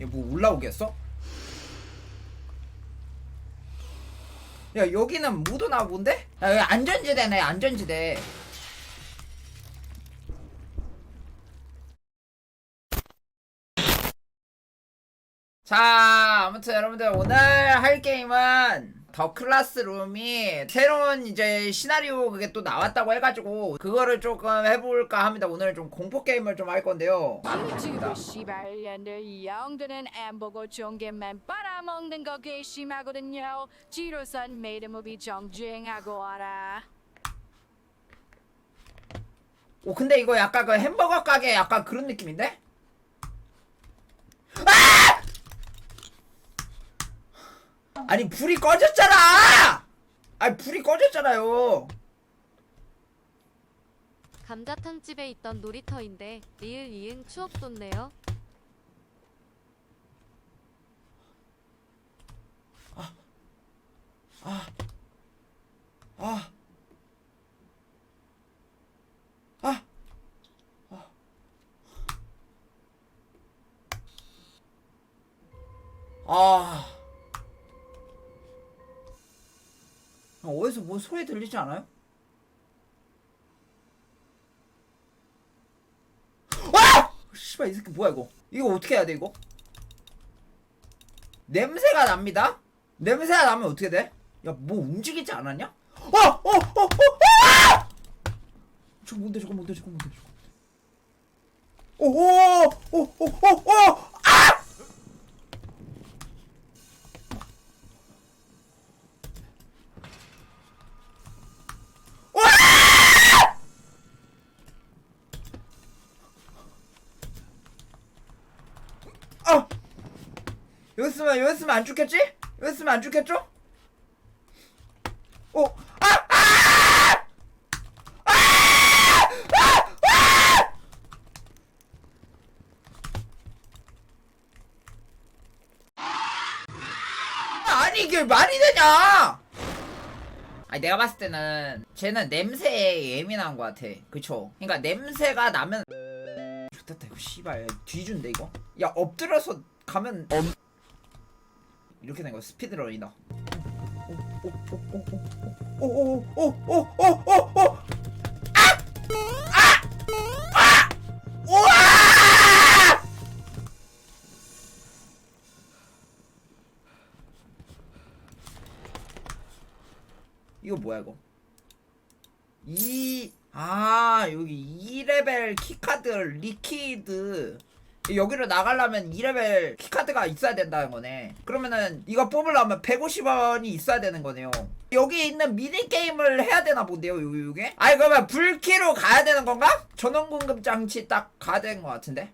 얘뭐 올라오겠어? 야 여기는 못 오나 본데? 야 여기 안전지대네 안전지대 자 아무튼 여러분들 오늘 할 게임은 더 클라스룸이 새로운 이제 시나리오 그게 또 나왔다고 해가지고 그거를 조금 해볼까 합니다 오늘은 좀 공포 게임을 좀 할 건데요 지금 시발년들 이 영들은 안 보고 종개만 빨아먹는 거 괘씸하거든요. 지로선 메이드무비 정주행하고 와라. 오 근데 이거 약간 그 햄버거 가게 약간 그런 느낌인데? 아! 아니 불이 꺼졌잖아! 아니 불이 꺼졌잖아요. 감자탕집에 있던 놀이터인데 리을 이응 추억 돋네요. 아. 아. 아. 뭔 소리 들리지 않아요? 와! 씨발 이 새끼 뭐야 이거? 이거 어떻게 해야 돼 이거? 냄새가 납니다. 냄새가 나면 어떻게 돼? 야 뭐 움직이지 않았냐? 어! 어! 어! 어! 아! 저거 뭔데 저거 뭔데 저거 뭔데 저거 오오! 오오오오! 아! 와! 아! 여기 있으면 안 죽겠지? 있으면 안 죽겠죠? 오! 아! 아! 아! 아! 아! 아니 이게 말이 되냐? 아니 내가 봤을 때는 쟤는 냄새에 예민한 것 같아. 그쵸? 그러니까 냄새가 나면 좋겠다 이거 씨발 뒤준데 이거. 야 엎드려서 가면 엄 이렇게 된거 스피드런이다. 오오오오오오오오오오오오오! 아! 우와! 이거 뭐야 이거? 이, 아, 여기 2레벨 키카드 리퀴드. 여기로 나가려면 2레벨 키카드가 있어야 된다는 거네. 그러면은 이거 뽑으려면 150원이 있어야 되는 거네요. 여기 있는 미니게임을 해야 되나 본데요, 요게? 아니, 그러면 불키로 가야 되는 건가? 전원 공급 장치 딱 가야 되는 것 같은데?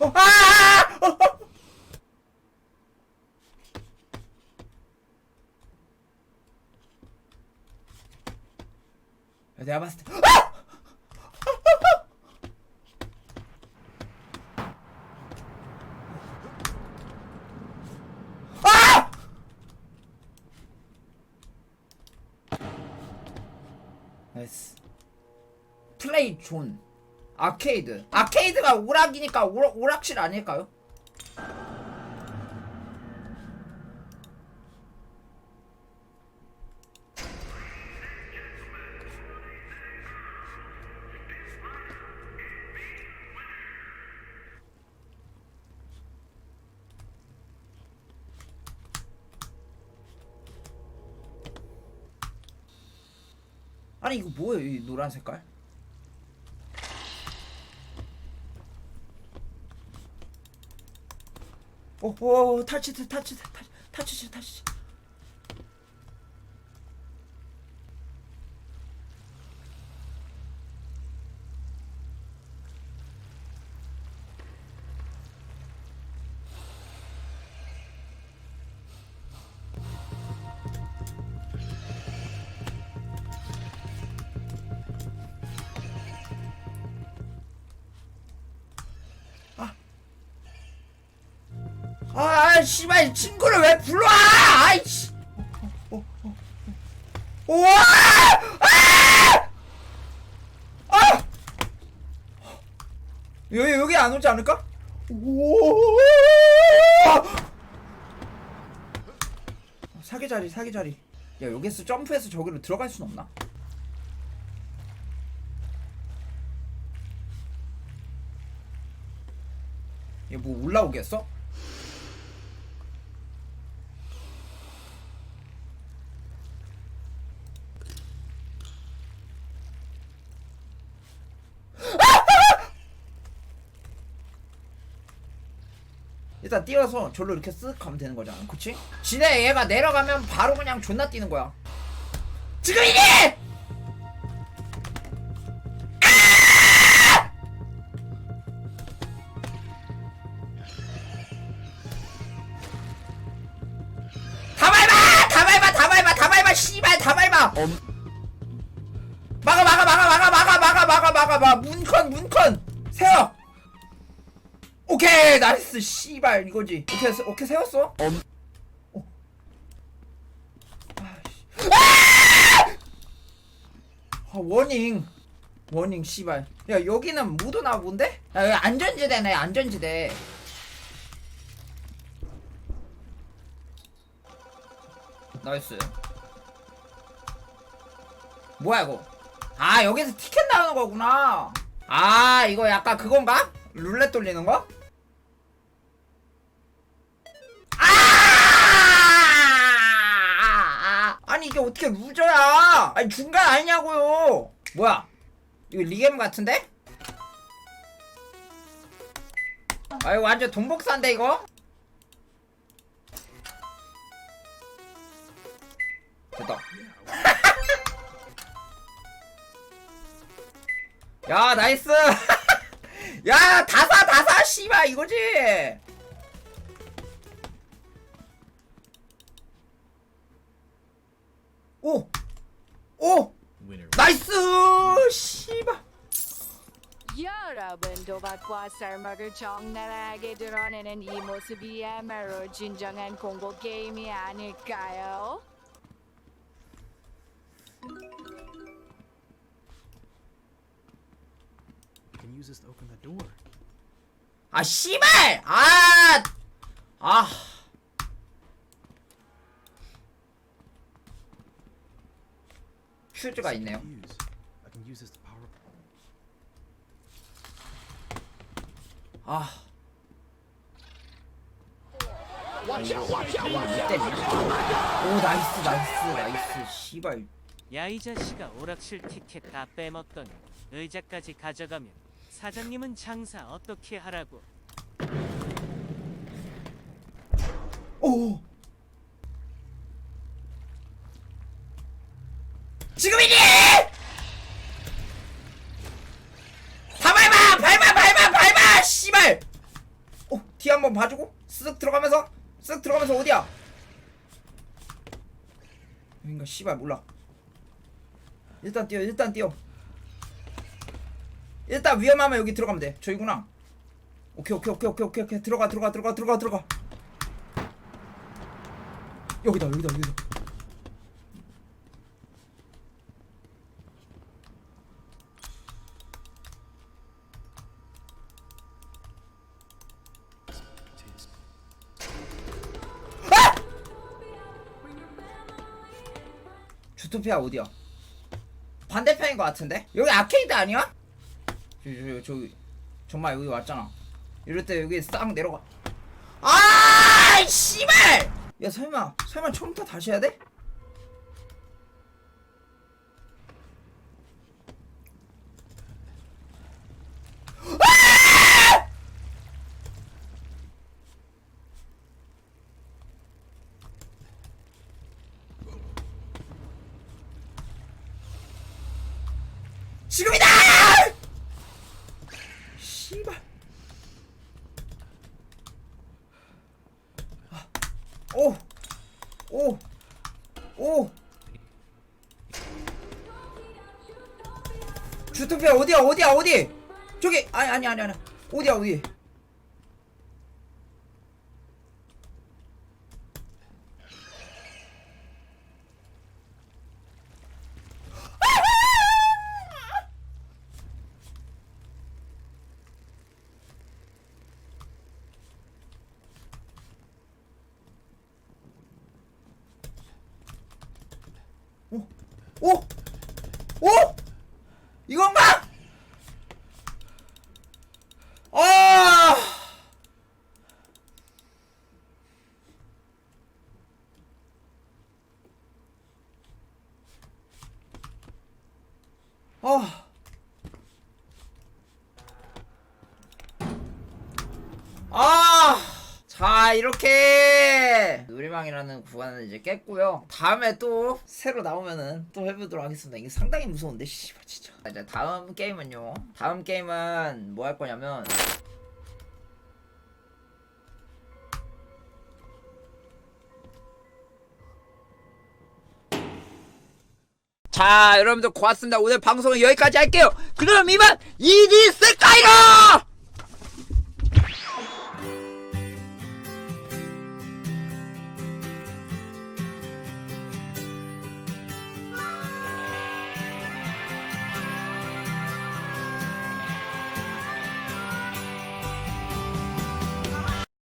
어, 아! 아! 어, 어. 야, 내가 봤을 때 아! 아! 나이스 플레이 존 아케이드 아케이드가 오락이니까 오락, 오락실 아닐까요? 아니 이거 뭐예요 이 노란 색깔? 오, 오, 탈취, 탈취, 탈취, 탈취, 탈취. 씨발 친구를 왜 불러? 아이씨. 우와! 아! 아! 여기 여기 안 오지 않을까? 우와! 사기 자리 사기 자리. 야 여기서 점프해서 저기로 들어갈 순 없나? 얘 뭐 올라오겠어? 일단 뛰어서 절로 이렇게 쓱 가면 되는 거잖아 그치? 지네 얘가 내려가면 바로 그냥 존나 뛰는 거야 지금 이리! 다 밟아! 다 밟아! 다 밟아! 다 밟아! 씨발 다 밟아! 막아 막아 막아 막아 막아 막아 막아 막아 막아 문컨 문컨 세워 오케이 나이스 씨발 이거지 오케이 세- 오케이 세웠어 어. 아씨. 아 워닝 워닝 씨발 야 여기는 못 오나 본데? 야 여기 안전지대네 안전지대 나이스 뭐야 이거 아 여기서 티켓 나오는 거구나 아 이거 약간 그건가? 룰렛 돌리는 거? 어떻게 루저야? 아니 중간 아니냐고요. 뭐야? 이거 리겜 같은데? 아 이거 완전 돈복사인데 이거? 됐다. 야 나이스! 야 다사 다사 씨발 이거지 오! 오! 나이스 씨발 여러분 도박과 쌀먹을 적나라하게 드러내는 이 모습이야말로 진정한 공포 게임이 아닐까요? You can use this to open the door. 아 씨발 아 아. 퓨즈가 있네요. 아. 오 나이스 나이스 나이스 씨발. 야 이 자식아 오락실 티켓 다 빼먹더니 의자까지 가져가면 사장님은 장사 어떻게 하라고 오. 지금이니! 다 밟아! 밟아! 밟아! 밟아! 씨발! 어, 뒤 한번 봐주고 쓱 들어가면서 쓱 들어가면서 어디야? 여긴가 씨발 몰라. 일단 뛰어 일단 뛰어. 일단 위험하면 여기 들어가면 돼. 저기구나. 오케이 오케이 오케이 오케이 오케이 오케이 들어가 들어가 들어가 들어가 들어가. 여기다 여기다 여기다 주토피아 어디야? 반대편인 것 같은데? 여기 아케이드 아니야? 저, 저, 저기 정말 여기 왔잖아 이럴 때 여기 싹 내려가 아 씨발 야 설마 설마 처음부터 다시 해야 돼? 아! 지금이다! 씨발. 오! 오! 오! 주토피아 어디야 어디야 어디? 저기 아니 아니 아니 아니 어디야 어디? 오! 오! 오! 이건가? 아! 아. 아! 자, 이렇게 놀이방이라는 구간을 이제 깼고요. 다음에 또 새로 나오면은 또 해보도록 하겠습니다. 이게 상당히 무서운데, 씨발, 진짜. 자, 이제 다음 게임은요. 다음 게임은 뭐 할 거냐면. 자, 여러분들 고맙습니다. 오늘 방송은 여기까지 할게요. 그럼 이만 이디 스카이로!